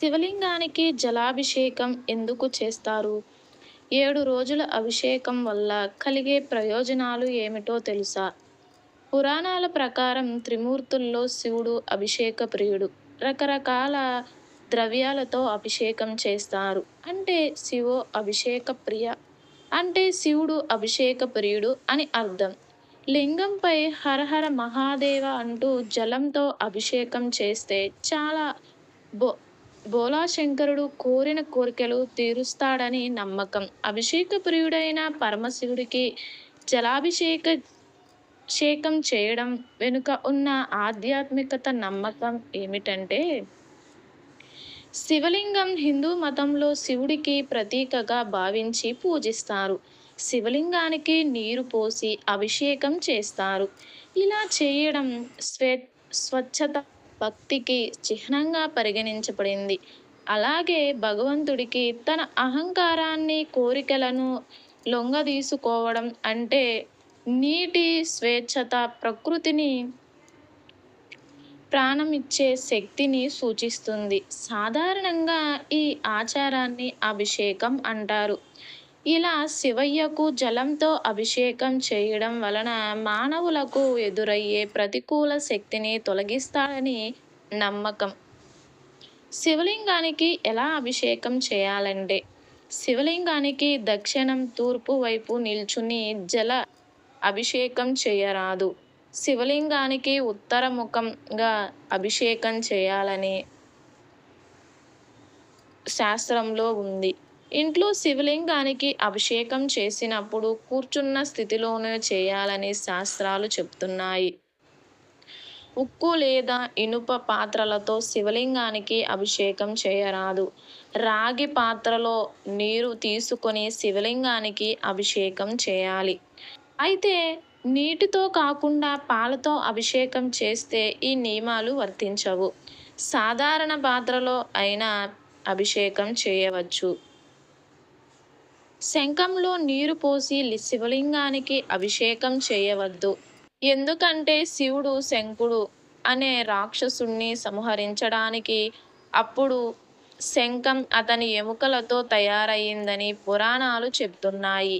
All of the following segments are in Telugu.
శివలింగానికి జలాభిషేకం ఎందుకు చేస్తారు? ఏడు రోజుల అభిషేకం వల్ల కలిగే ప్రయోజనాలు ఏమిటో తెలుసా? పురాణాల ప్రకారం త్రిమూర్తుల్లో శివుడు అభిషేక ప్రియుడు. రకరకాల ద్రవ్యాలతో అభిషేకం చేస్తారు. అంటే శివో అభిషేక ప్రియ? అంటే శివుడు అభిషేక ప్రియుడు అని అర్థం. లింగంపై హరహర మహాదేవ అంటూ జలంతో అభిషేకం చేస్తే చాలా బో భోలాశంకరుడు కోరిన కోరికలు తీరుస్తాడని నమ్మకం. అభిషేక ప్రియుడైన పరమశివుడికి జలాభిషేక షేకం చేయడం వెనుక ఉన్న ఆధ్యాత్మికత నమ్మకం ఏమిటంటే శివలింగం హిందూ మతంలో శివుడికి ప్రతీకగా భావించి పూజిస్తారు. శివలింగానికి నీరు పోసి అభిషేకం చేస్తారు. ఇలా చేయడం స్వే స్వచ్ఛత భక్తికి చిహ్నంగా పరిగణించబడింది. అలాగే భగవంతుడికి తన అహంకారాన్ని కోరికలను లొంగదీసుకోవడం అంటే నీటి స్వేచ్ఛత ప్రకృతిని ప్రాణమిచ్చే శక్తిని సూచిస్తుంది. సాధారణంగా ఈ ఆచారాన్ని అభిషేకం అంటారు. ఇలా శివయ్యకు జలంతో అభిషేకం చేయడం వలన మానవులకు ఎదురయ్యే ప్రతికూల శక్తిని తొలగిస్తాడని నమ్మకం. శివలింగానికి ఎలా అభిషేకం చేయాలంటే శివలింగానికి దక్షిణం తూర్పు వైపు నిల్చుని జల అభిషేకం చేయరాదు. శివలింగానికి ఉత్తరముఖంగా అభిషేకం చేయాలని శాస్త్రంలో ఉంది. ఇంట్లో శివలింగానికి అభిషేకం చేసినప్పుడు కూర్చున్న స్థితిలోనే చేయాలని శాస్త్రాలు చెప్తున్నాయి. ఉక్కు లేదా ఇనుప పాత్రలతో శివలింగానికి అభిషేకం చేయరాదు. రాగి పాత్రలో నీరు తీసుకొని శివలింగానికి అభిషేకం చేయాలి. అయితే నీటితో కాకుండా పాలతో అభిషేకం చేస్తే ఈ నియమాలు వర్తించవు. సాధారణ పాత్రలో అయినా అభిషేకం చేయవచ్చు. శంఖంలో నీరు పోసి శివలింగానికి అభిషేకం చేయవద్దు. ఎందుకంటే శివుడు శంకుడు అనే రాక్షసుణ్ణి సంహరించడానికి అప్పుడు శంఖం అతని ఎముకలతో తయారయ్యిందని పురాణాలు చెప్తున్నాయి.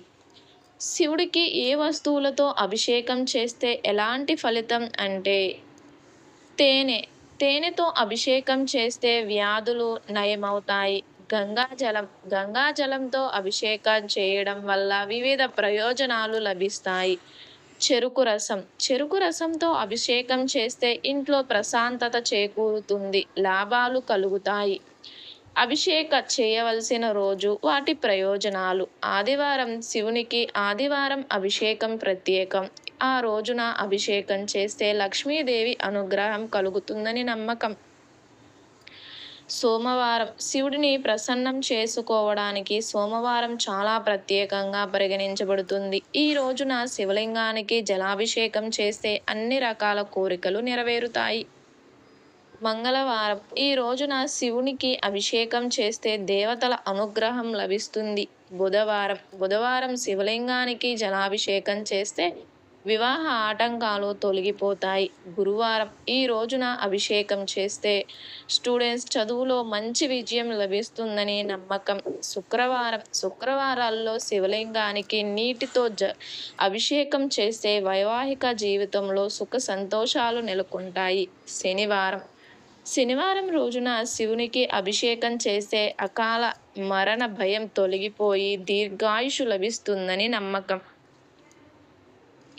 శివుడికి ఏ వస్తువులతో అభిషేకం చేస్తే ఎలాంటి ఫలితం అంటే తేనె. తేనెతో అభిషేకం చేస్తే వ్యాధులు నయమవుతాయి. గంగాజలం గంగాజలంతో అభిషేకం చేయడం వల్ల వివిధ ప్రయోజనాలు లభిస్తాయి. చెరుకు రసం చెరుకు రసంతో అభిషేకం చేస్తే ఇంట్లో ప్రశాంతత చేకూరుతుంది లాభాలు కలుగుతాయి. అభిషేక చేయవలసిన రోజు వాటి ప్రయోజనాలు. ఆదివారం శివునికి ఆదివారం అభిషేకం ప్రత్యేకం. ఆ రోజున అభిషేకం చేస్తే లక్ష్మీదేవి అనుగ్రహం కలుగుతుందని నమ్మకం. సోమవారం శివుడిని ప్రసన్నం చేసుకోవడానికి సోమవారం చాలా ప్రత్యేకంగా పరిగణించబడుతుంది. ఈ రోజున శివలింగానికి జలాభిషేకం చేస్తే అన్ని రకాల కోరికలు నెరవేరుతాయి. మంగళవారం ఈ రోజున శివునికి అభిషేకం చేస్తే దేవతల అనుగ్రహం లభిస్తుంది. బుధవారం బుధవారం శివలింగానికి జలాభిషేకం చేస్తే వివాహ ఆటంకాలు తొలగిపోతాయి. గురువారం ఈ రోజున అభిషేకం చేస్తే స్టూడెంట్స్ చదువులో మంచి విజయం లభిస్తుందని నమ్మకం. శుక్రవారం శుక్రవారాల్లో శివలింగానికి నీటితో జ అభిషేకం చేస్తే వైవాహిక జీవితంలో సుఖ సంతోషాలు నెలకొంటాయి. శనివారం శనివారం రోజున శివునికి అభిషేకం చేస్తే అకాల మరణ భయం తొలగిపోయి దీర్ఘాయుషు లభిస్తుందని నమ్మకం.